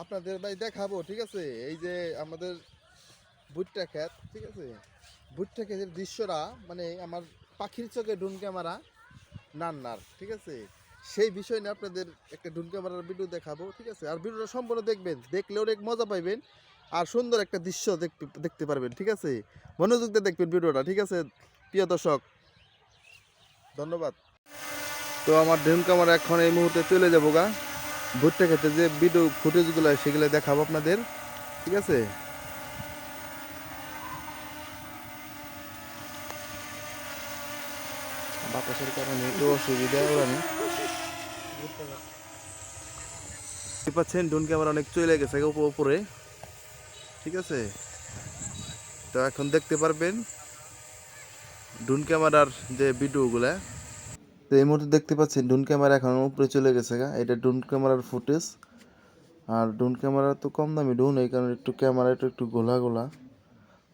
আপনাদের ভাই দেখাবো, ঠিক আছে? এই যে আমাদের ভুট্টা ক্ষেত, ঠিক আছে? ভুট্টা ক্ষেতের দৃশ্যটা মানে আমার পাখির চোখে ডুন ক্যামেরা নান্নার ঠিক আছে? সেই বিষয় নিয়ে আপনাদের একটা ডুন ক্যামেরার ভিডিও দেখাবো, ঠিক আছে? আর ভিডিওটা সম্পূর্ণ দেখবেন, দেখলে অনেক মজা পাইবেন, আর সুন্দর একটা দৃশ্য দেখতে পারবেন, ঠিক আছে? মনোযোগ দিয়ে দেখবেন ভিডিওটা, ঠিক আছে? প্রিয় দর্শক, ধন্যবাদ। তো আমার ড্রিম ক্যামেরা এখন এই মুহূর্তে চলে যাব গা। ভুট্টা খেতে যে ভিডিও ফুটেজগুলো সেগুলো দেখাবো আপনাদের। ঠিক আছে? বাতাসের কারণে একটু অসুবিধা ওরানি পাচ্ছেন ডুন ক্যামেরা অনেক চলে গেছে উপ- উপরে ঠিক আছে? তো এখন দেখতে পারবেন ডুন ক্যামেরার যে ভিডিওগুলা তো এই মুহূর্তে দেখতে পাচ্ছেন ডুন ক্যামেরা এখন উপরে চলে গেছে গা। এটা ডুন ক্যামেরার ফুটেজ। আর ডুন ক্যামেরা তো কম দামি ডুন এই কারণে একটু ক্যামেরা একটু একটু গোলা গোলা।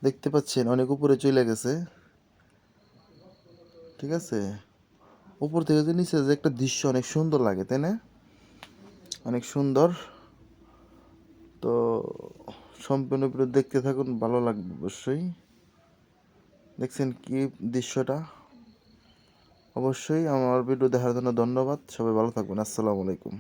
দেখতে পাচ্ছেন, অনেক উপরে চলে গেছে। ঠিক আছে? উপর থেকে যে নিচে যে একটা দৃশ্য অনেক সুন্দর লাগে, তাই না? অনেক সুন্দর। তো সম্পূর্ণ দেখতে থাকুন, ভালো লাগবে অবশ্যই। দেখছেন কি দৃশ্যটা? অবশ্যই আমার ভিডিও দেখার জন্য ধন্যবাদ। সবাই ভালো থাকবেন। আসসালামু আলাইকুম।